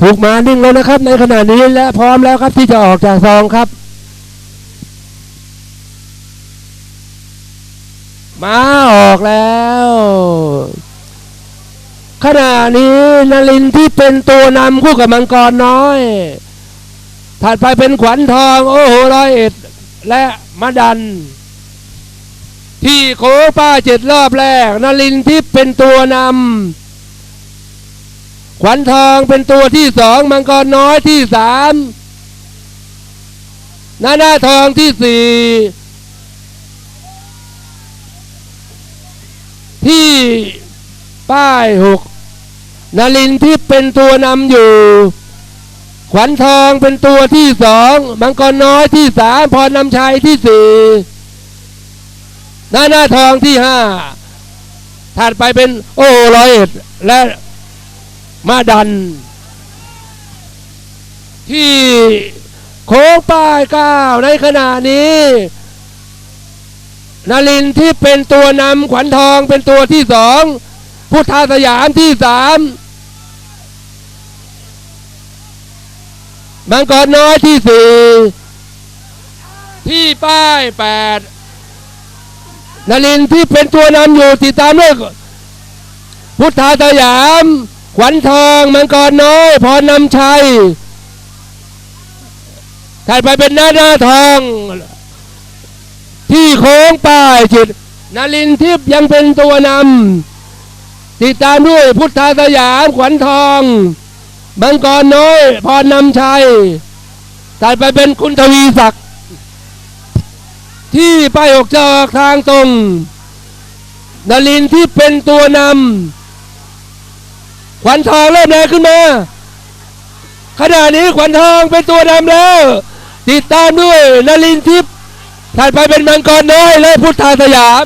ถูกมานิ่งแล้วนะครับ ในขณะนี้และพร้อมแล้วครับที่จะออกจากซองครับ มาออกแล้ว ขณะนี้นลินที่เป็นตัวนำคู่กับมังกรน้อย ถัดไปเป็นขวัญทอง โอ้โหร้อยเอ็ด และมะดัน ที่โคป้าเจ็ดรอบแรกนลินที่เป็นตัวนำ ขวัญทองเป็นตัวที่สองมังกรน้อยที่สามนาหน้าทองที่สี่ที่ป้ายหกนารินที่เป็นตัวนำอยู่ ขวัญทองเป็นตัวที่สองมังกรน้อยที่สามพรนำชัยที่สี่หน้าหน้าทองที่ห้าถัดไปเป็นโอ้ร้อยเอ็ดและ มาดัน ที่โค้งป้ายเก้าในขณะนี้นารินที่เป็นตัวนำขวัญทองเป็นตัวที่สองพุทธาสยามที่สามมังกรน้อยที่สี่ที่ป้ายแปดนารินที่เป็นตัวนำอยู่ติดตามด้วยพุทธาสยาม ขวัญทองมังกรน้อยพรนำชัยถัดไปเป็นหน้าหน้าทอง ที่โค้งป้ายจิตนารินทิพย์ยังเป็นตัวนำติดตามด้วยพุทธาสยามขวัญทองมังกรน้อยพรนำชัยตัดไปเป็นคุณทวีศักดิ์ที่ป้ายออกจากทางตรงนารินทร์ที่เป็นตัวนำ ขวัญทองเริ่มแรงขึ้นมาขณะนี้ขวัญทองเป็นตัวนำแล้ว ติดตามด้วยนลินทร์ทิพย์ถัดไปเป็นมังกรน้อยและพุทธาสยาม